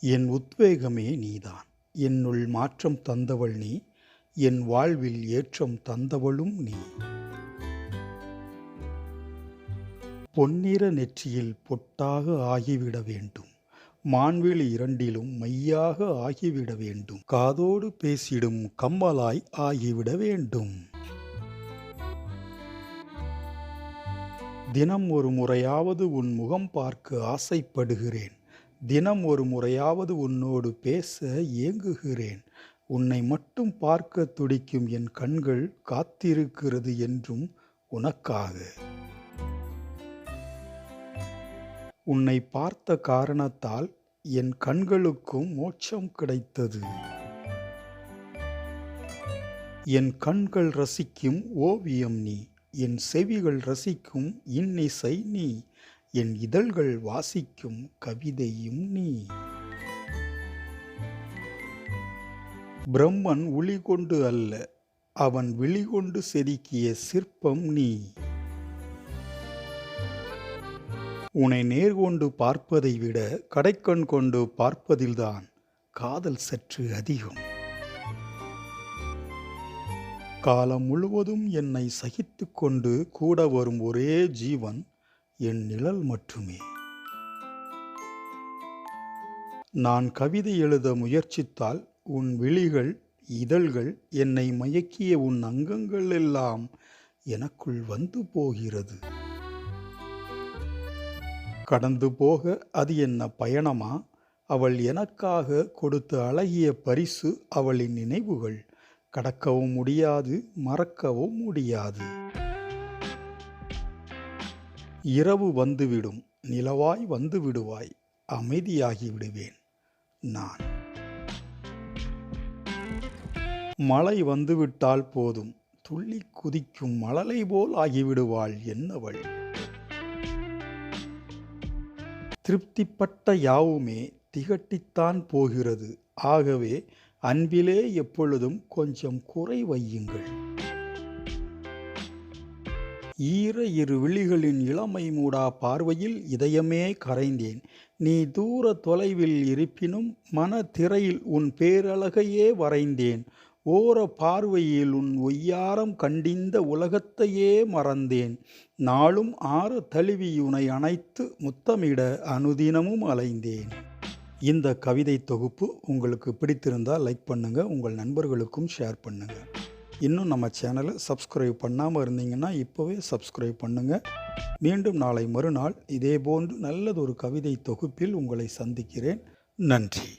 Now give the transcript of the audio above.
என் உத்வேகமே நீதான். என்னுள் மாற்றம் தந்தவள் நீ. என் வாழ்வில் ஏற்றம் தந்தவளும் நீ. பொன்னிற நெற்றியில் பொட்டாக ஆகிவிட வேண்டும். மான்வெளி இரண்டிலும் மையாக ஆகிவிட வேண்டும். காதோடு பேசிடும் கம்மலாய் ஆகிவிட வேண்டும். தினம் ஒரு முறையாவது உன் முகம் பார்க்க ஆசைப்படுகிறேன். தினம் ஒரு முறையாவது உன்னோடு பேச ஏங்குகிறேன். உன்னை மட்டும் பார்க்க துடிக்கும் என் கண்கள் காத்திருக்கிறது என்றும் உனக்காக. உன்னை பார்த்த காரணத்தால் என் கண்களுக்கும் மோட்சம் கிடைத்தது. என் கண்கள் ரசிக்கும் ஓவியம் நீ. என் செவிகள் ரசிக்கும் இன்னிசை நீ என் இதழ்கள் வாசிக்கும் கவிதையும் நீ. பிரம்மன் ஒளி கொண்டு அல்ல அவன் விழிகொண்டு செதுக்கிய சிற்பம் நீ. உன்னை நேர்கொண்டு பார்ப்பதை விட கடைக்கண் கொண்டு பார்ப்பதில்தான் காதல் சற்று அதிகம். காலம் முழுவதும் என்னை சகித்து கொண்டு கூட வரும் ஒரே ஜீவன் என் நிழல் மட்டுமே. நான் கவிதை எழுத முயற்சித்தால் உன் விழிகள் இதழ்கள் என்னை மயக்கிய உன் அங்கங்கள் எல்லாம் எனக்குள் வந்து போகிறது. கடந்து போக அது என்ன பயணமா? அவள் எனக்காக கொடுத்த அழகிய பரிசு அவளின் நினைவுகள். கடக்கவும் முடியாது மறக்கவும் முடியாது. இரவு வந்துவிடும் நிலவாய் வந்து விடுவாய் அமைதியாகி விடுவேன் நான். மழை வந்துவிட்டால் போதும் துள்ளி குதிக்கும் மழலை போல் ஆகிவிடுவாள் என்னவள்? திருப்திப்பட்ட யாவுமே திகட்டித்தான் போகிறது ஆகவே அன்பிலே எப்பொழுதும் கொஞ்சம் குறை வையுங்கள். ஈர இரு விழிகளின் இளமை மூடா பார்வையில் இதயமே கரைந்தேன். நீ தூர தொலைவில் இருப்பினும் மன திரையில் உன் பேரழகையே வரைந்தேன். ஓர பார்வையில் உன் ஒய்யாரம் கண்டிந்த உலகத்தையே மறந்தேன். நாளும் ஆற தழுவி உனை அணைத்து முத்தமிட அனுதினமும் அலைந்தேன். இந்த கவிதை தொகுப்பு உங்களுக்கு பிடித்திருந்தால் லைக் பண்ணுங்கள் உங்கள் நண்பர்களுக்கும் ஷேர் பண்ணுங்கள் இன்னும் நம்ம சேனலை சப்ஸ்கிரைப் பண்ணாமல் இருந்தீங்கன்னா இப்போவே சப்ஸ்கிரைப் பண்ணுங்கள் மீண்டும் நாளை மறுநாள் இதேபோன்று நல்லதொரு கவிதை தொகுப்பில் உங்களை சந்திக்கிறேன். நன்றி.